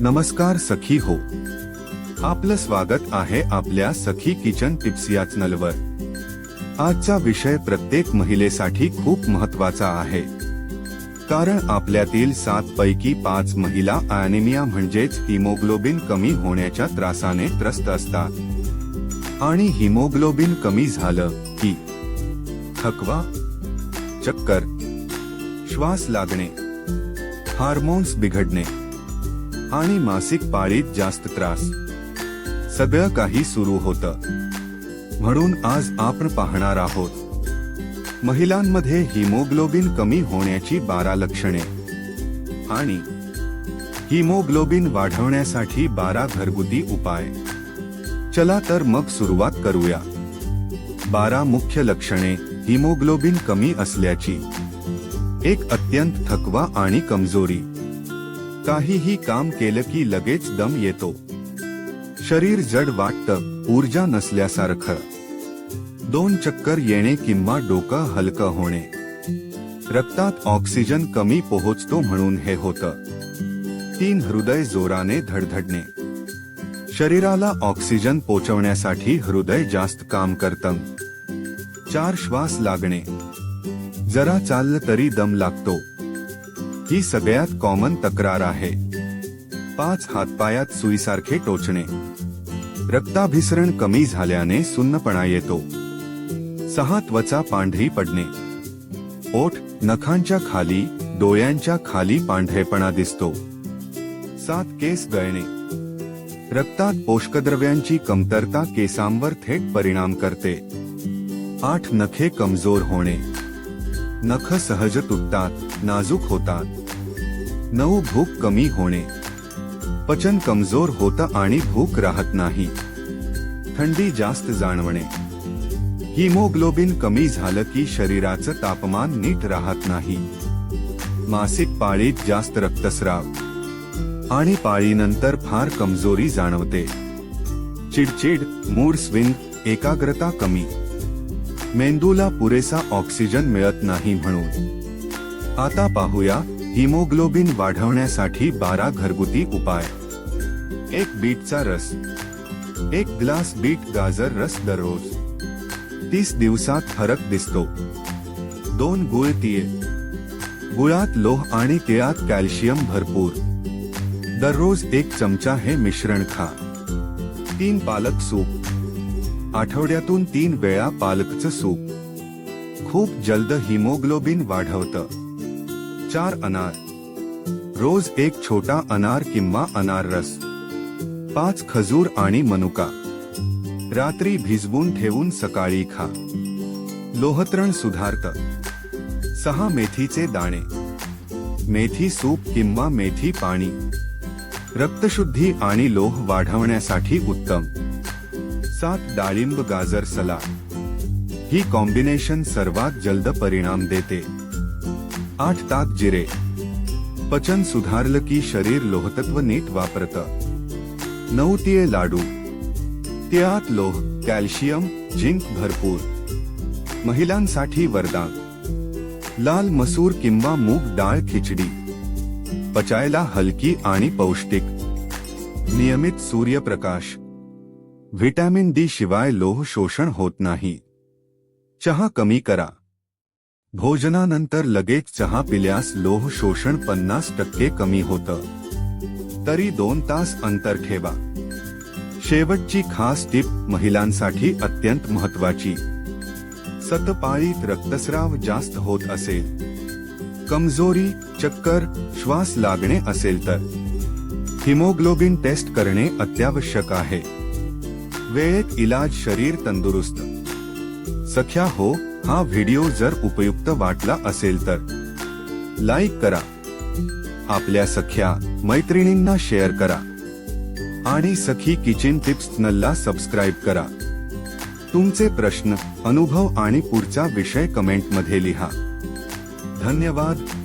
नमस्कार सखी हो. आपलं स्वागत आहे आपल्या सखी किचन टिप्स या चॅनलवर. आजचा विषय प्रत्येक महिलेसाठी खूप महत्त्वाचा आहे. कारण आपल्यातील सात पैकी पाच महिला अॅनिमिया म्हणजेच हिमोग्लोबिन कमी होण्याच्या त्रासाने त्रस्त असतात. आणि हिमोग्लोबिन कमी झालं की थकवा चक्कर श्वास लागणे हार्मोन्स बिघडणे आणि मासिक पाळीत जास्त त्रास. सगळं काही सुरू होतं. म्हणून आज आपण पाहणार आहोत. महिलांमध्ये हिमोग्लोबिन कमी होण्याची बारा लक्षणे. आणि हिमोग्लोबिन वाढवण्यासाठी बारा घरगुती उपाय. चला तर मग सुरुवात करूया. बारा मुख्य लक्षणे हिमोग्लोबिन कमी असल्याची. एक अत्यंत थकवा आणि कमजोरी. काहीही काम केलं की लगेच दम येतो. शरीर जड वाटतं ऊर्जा नसल्यासारखं. दोन चक्कर येणे किंवा डोकं हलकं होणे. रक्तात ऑक्सिजन कमी पोहोचतो म्हणून हे होतं. तीन हृदय जोराने धडधडणे. शरीराला ऑक्सिजन पोचवण्यासाठी हृदय जास्त काम करतं. चार श्वास लागणे. जरा चाललं तरी दम लागतो. ही सगळ्यात कॉमन तक्रार आहे. पाच हातपायात सुईसारखे टोचणे. रक्ताभिसरण कमी झाल्याने सुन्नपणा येतो. सहा त्वचा पांढरी पडणे. ओठ नखांच्या खाली डोळ्यांच्या खाली पांढरेपणा दिसतो. सात केस गळणे. रक्तात पोषकद्रव्यांची कमतरता केसांवर थेट परिणाम करते. आठ नखे कमजोर होणे. नख सहज तुटतात नाजूक होतात. नऊ भूक कमी होणे. पचन कमजोर होतं आणि भूक राहत नाही. थंडी जास्त जाणवणे. हिमोग्लोबिन कमी झालं की शरीराचं तापमान नीट राहत नाही. मासिक पाळीत जास्त रक्तस्राव. आणि पाळीनंतर फार कमजोरी जाणवते. चिडचिड मूड स्विंग एकाग्रता कमी. मेंदूला पुरेसा ऑक्सिजन मिळत नाही म्हणून. आता पाहूया हिमोग्लोबिन वाढवण्यासाठी बारा घरगुती उपाय. एक बीटचा रस. एक ग्लास बीट गाजर रस दररोज. तीस दिवसात फरक दिसतो. दोन गुळ तिये गुळात लोह आणि तिळात कॅल्शियम भरपूर. दररोज एक चमचा हे मिश्रण खा. तीन पालक सूप. आठवड्यातून तीन वेळा पालकचं सूप. खूप जलद हिमोग्लोबिन वाढवतं. चार अनार. रोज एक छोटा अनार किंवा अनार रस. पाच खजूर आणि मनुका. रात्री भिजवून ठेवून सकाळी खा. लोहत्रण सुधारतं. सहा मेथीचे दाणे. मेथी सूप किंवा मेथी पाणी. रक्तशुद्धी आणि लोह वाढवण्यासाठी उत्तम. सात डाळिंब गाजर सलाड ही कॉम्बिनेशन सर्वात जलद परिणाम देते. आठ ताक जिरे. पचन सुधारलं की शरीर लोहतत्व नीट वापरतं. नऊ तिळे लाडू. तिळात लोह कॅल्शियम झिंक भरपूर. महिलांसाठी वरदान. लाल मसूर किंवा मूग डाळ खिचडी. पचायला हलकी आणि पौष्टिक. नियमित सूर्यप्रकाश. व्हिटॅमिन डी शिवाय लोह शोषण होत नाही. चहा कमी करा. भोजनानंतर लगेच चहा पिल्यास लोह शोषण पन्नास टक्के कमी होतं. तरी दोन तास अंतर ठेवा. शेवटची खास टीप महिलांसाठी अत्यंत महत्वाची सतपाळीत रक्तस्राव जास्त होत असेल. कमजोरी चक्कर श्वास लागणे असेल तर. हिमोग्लोबिन टेस्ट करणे अत्यावश्यक आहे. वेळेत इलाज शरीर तंदुरुस्त. सख्या हो हा व्हिडिओ जर उपयुक्त वाटला असेल तर. लाईक करा. आपल्या सख्या मैत्रिणींना शेअर करा. आणि सखी किचन टिप्स नल्ला सबस्क्राईब करा. तुमचे प्रश्न अनुभव आणि पुढचा विषय कमेंटमध्ये लिहा. धन्यवाद.